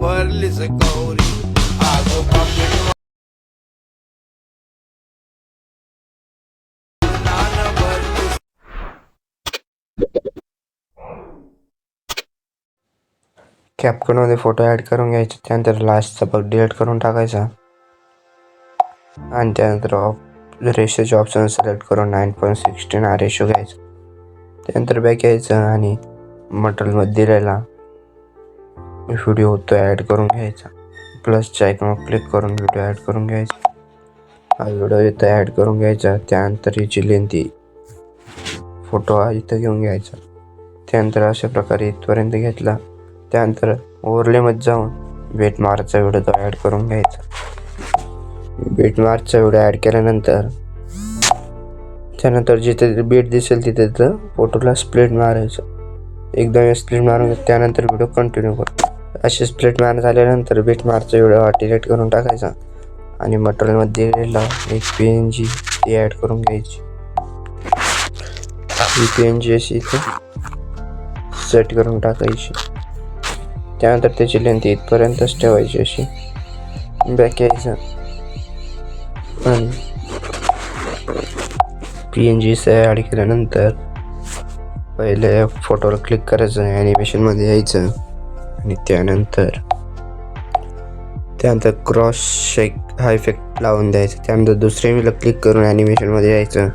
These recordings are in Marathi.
भरलीच गौरी. आजोबा कॅपकनमध्ये फोटो ॲड करून घ्यायचे त्यानंतर लास्टचा बघ डिलीट करून टाकायचा. आणि त्यानंतर ऑप रेशोचे ऑप्शन सिलेक्ट करून नाईन पॉईंट सिक्स्टीन हा रेशो घ्यायचा. त्यानंतर बॅक यायचं आणि मटरमध्ये दिलेला व्हिडिओ तो ॲड करून घ्यायचा. प्लसच्या आयकॉनवर क्लिक करून व्हिडिओ ॲड करून घ्यायचा. हा व्हिडिओ इथं ॲड करून घ्यायचा. त्यानंतर हिची लेंथी फोटो हा इथं घेऊन घ्यायचा. त्यानंतर अशा प्रकारे इथपर्यंत घेतला. त्यानंतर ओव्हरलेमध्ये जाऊन बेट मारचा व्हिडिओ तो ॲड करून घ्यायचा. बेट मारचा व्हिडिओ ॲड केल्यानंतर त्यानंतर जिथे बेट दिसेल तिथे तर फोटोला स्प्लिट मारायचं. एकदम स्प्लिट मारून त्यानंतर व्हिडिओ कंटिन्यू कर. असे स्प्लिट मार झाल्यानंतर बेट मारचा व्हिडिओ डिलेट करून टाकायचा. आणि मटेरियलमध्ये दिलेला एक पी एन जी ती ॲड करून घ्यायची. ही पी एन जी अशी इथे सेट करून टाकायची. त्यानंतर त्याची लेंथ इथपर्यंतच ठेवायची अशी. बॅक यायचं. आणि पी एन जी ॲड केल्यानंतर पहिले फोटोवर क्लिक करायचं ॲनिमेशनमध्ये यायचं. आणि त्यानंतर त्यानंतर क्रॉस शेक हा इफेक्ट लावून द्यायचा. त्यानंतर दुसऱ्या वेळेला क्लिक करून ॲनिमेशनमध्ये यायचं.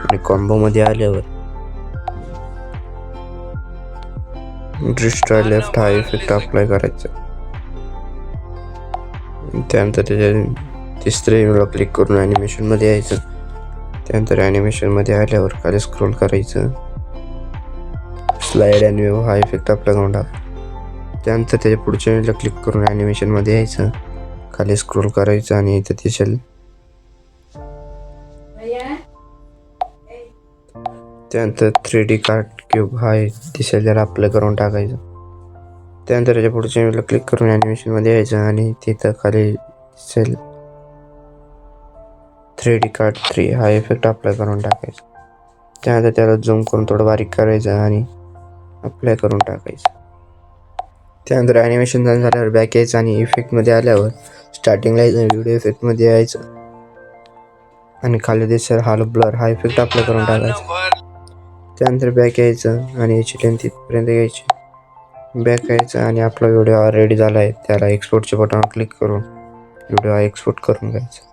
आणि कॉम्बोमध्ये आल्यावर डिस्ट्रॉय लेफ्ट हा इफेक्ट अप्लाय करायचा. त्यानंतर त्याच्या तिसऱ्या वेळेला क्लिक करून ॲनिमेशनमध्ये यायचं. त्यानंतर ॲनिमेशनमध्ये आल्यावर खाली स्क्रोल करायचं. स्लाइड आणि हा इफेक्ट आपल्या ग्राउंड टाक त्यानंतर त्याच्या पुढच्या वेळेला क्लिक करून ॲनिमेशनमध्ये यायचं. खाली स्क्रोल करायचं आणि इथं दिसेल त्यानंतर थ्री डी कार्ड क्यूब हा दिसेल त्याला अप्लाय करून टाकायचं. त्यानंतर त्याच्या पुढच्या वेळेला क्लिक करून ॲनिमेशनमध्ये यायचं आणि तिथं खाली दिसेल थ्री डी कार्ड थ्री हा इफेक्ट अप्लाय करून टाकायचा. त्यानंतर त्याला झूम करून थोडं बारीक करायचं आणि अप्लाय करून टाकायचं. त्यानंतर ॲनिमेशन झालं झाल्यावर बॅक यायचं आणि इफेक्टमध्ये आल्यावर स्टार्टिंगला यायचं व्हिडिओ इफेक्टमध्ये यायचं. आणि खाली दिसेल हाल ब्लर हा इफेक्ट अप्लाय करून टाकायचा. त्यानंतर बॅक यायचं आणि याची लेंथ इथपर्यंत यायची बॅक यायचं आणि आपला व्हिडिओ रेडी झाला आहे त्याला एक्सपोर्टचे बटन क्लिक करून व्हिडिओ एक्सपोर्ट करून घ्यायचा.